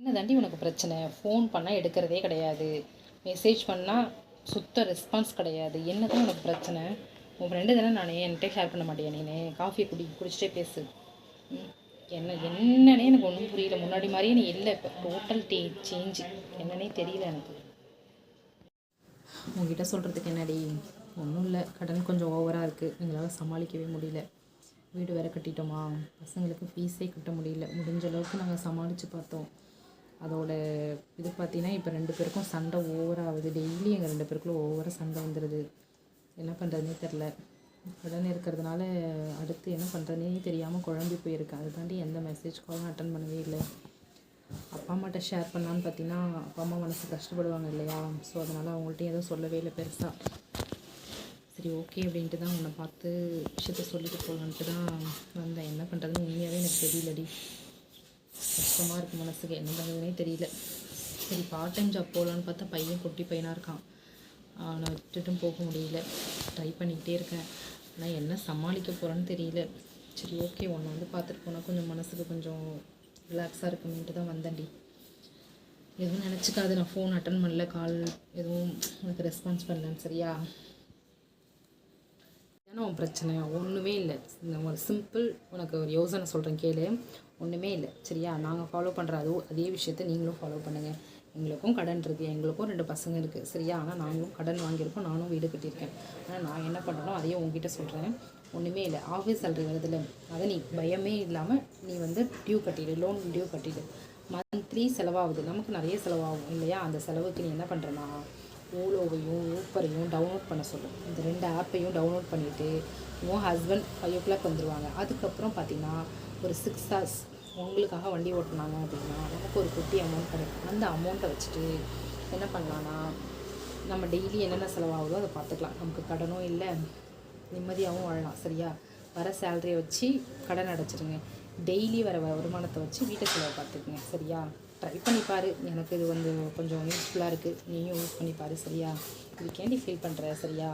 என்ன தாண்டி உனக்கு பிரச்சனை? ஃபோன் பண்ணால் எடுக்கிறதே கிடையாது. மெசேஜ் பண்ணால் சுத்த ரெஸ்பான்ஸ் கிடையாது. என்ன தான் உனக்கு பிரச்சனை? உன் ஃப்ரெண்டு தானே நான் என்கிட்ட ஷேர் பண்ண மாட்டேன் நீ காஃபியை குடி குடிச்சிட்டே பேசு. என்ன என்னன்னே எனக்கு ஒன்றும் புரியல. முன்னாடி மாதிரியே நீ இல்லை இப்போ. டோட்டல் டே சேஞ்சு என்னன்னே தெரியல எனக்கு. உங்ககிட்ட சொல்கிறதுக்கு என்னடி? ஒன்றும் இல்லை. கடன் கொஞ்சம் ஓவராக இருக்குது எங்களால் சமாளிக்கவே முடியல. வீடு வேறு கட்டிட்டோமா? பசங்களுக்கு ஃபீஸே கட்ட முடியல. முடிஞ்ச அளவுக்கு நாங்கள் சமாளித்து பார்த்தோம். அதோட இது பார்த்தீங்கன்னா இப்போ ரெண்டு பேருக்கும் சண்டை ஓவராக ஆகுது டெய்லி எங்கள் ரெண்டு பேருக்குள்ள ஓவராக சண்டை வந்துடுது என்ன பண்ணுறதுனே தெரில உடனே இருக்கிறதுனால அடுத்து என்ன பண்ணுறதுனே தெரியாமல் குழம்பி போயிருக்கேன் அது தாண்டி எந்த மெசேஜ் காலும் அட்டன் பண்ணவே இல்லை. அப்பா அம்மாட்ட ஷேர் பண்ணலான்னு பார்த்தீங்கன்னா அப்பா அம்மா மனசு கஷ்டப்படுவாங்க இல்லையா? ஸோ அதனால் அவங்கள்ட்டையும் எதுவும் சொல்லவே இல்லை பெருசாக சரி ஓகே அப்படின்ட்டு தான் உன்னை பார்த்து விஷயத்த சொல்லிட்டு போகலான்ட்டு தான் வந்தேன். என்ன பண்ணுறதுன்னு உண்மையாகவே எனக்கு தெரியலடி. கஷ்டமாக இருக்குது மனசுக்கு. என்ன பண்ணுறதுனே தெரியல. சரி பார்ட் டைம் ஜாப் போகலான்னு பார்த்தா பையன் குட்டி பையனாக இருக்கான். அவனை விட்டுட்டும் போக முடியல. ட்ரை பண்ணிக்கிட்டே இருக்கேன். ஆனால் என்ன சமாளிக்க போகிறேன்னு தெரியல. சரி ஓகே ஒன்று வந்து பார்த்துட்டு போனால் கொஞ்சம் மனசுக்கு கொஞ்சம் ரிலாக்ஸாக இருக்குமேன்ட்டு தான் வந்தேன்டி. எதுவும் நினச்சிக்காது நான் ஃபோன் அட்டன் பண்ணல. கால் எதுவும் உனக்கு ரெஸ்பான்ஸ் பண்ணலன்னு சரியா? ஏன்னா உன் பிரச்சனை ஒன்றுமே இல்லை ஒரு சிம்பிள் உனக்கு ஒரு யோசனை சொல்கிறேன் கேளு. ஒன்றுமே இல்லை. சரியா? நாங்கள் ஃபாலோ பண்ணுற அதோ அதே விஷயத்த நீங்களும் ஃபாலோ பண்ணுங்கள் எங்களுக்கும் கடன் இருக்குது எங்களுக்கும் ரெண்டு பசங்க இருக்குது சரியா? ஆனால் நாங்களும் கடன் வாங்கியிருக்கோம். நானும் வீடு கட்டியிருக்கேன். ஆனால் நான் என்ன பண்ணுறனோ அதையும் உங்ககிட்ட சொல்கிறேன் ஒன்றுமே இல்லை. ஆஃபீஸ் சேலரி வருதுல்ல அதை நீ பயமே இல்லாமல் நீ வந்து டியூ கட்டிடு. லோன் டியூ கட்டிடு. மந்த்லி செலவாகுது. நமக்கு நிறைய செலவாகும் இல்லையா? அந்த செலவுக்கு நீ என்ன பண்ணுறனா ஓலோவையும் ஊப்பரையும் டவுன்லோட் பண்ண சொல்லும் இந்த ரெண்டு ஆப்பையும் டவுன்லோட் பண்ணிவிட்டு உன் ஹஸ்பண்ட் ஃபைவ் ஓ கிளாக் வந்துடுவாங்க அதுக்கப்புறம் பார்த்தீங்கன்னா ஒரு சிக்ஸ் ஹவர்ஸ் உங்களுக்காக வண்டி ஓட்டினாங்க அப்படின்னா நமக்கு ஒரு குட்டி அமௌண்ட் கிடைக்கும். அந்த அமௌண்ட்டை வச்சுட்டு என்ன பண்ணலான்னா நம்ம டெய்லி என்னென்ன செலவாகுதோ அதை பார்த்துக்கலாம் நமக்கு கடனும் இல்லை நிம்மதியாகவும் வாழலாம். சரியா? வர சேலரியை வச்சு கடன் அடைச்சிருங்க. டெய்லி வர வருமானத்தை வச்சு வீட்டு செலவை பார்த்துக்குங்க சரியா? ட்ரை பண்ணி பாரு. எனக்கு இது வந்து கொஞ்சம் யூஸ்ஃபுல்லாக இருக்குது நீயும் யூஸ் பண்ணி பாரு சரியா? இதுக்கேண்டி ஃபீல் பண்ணுற சரியா?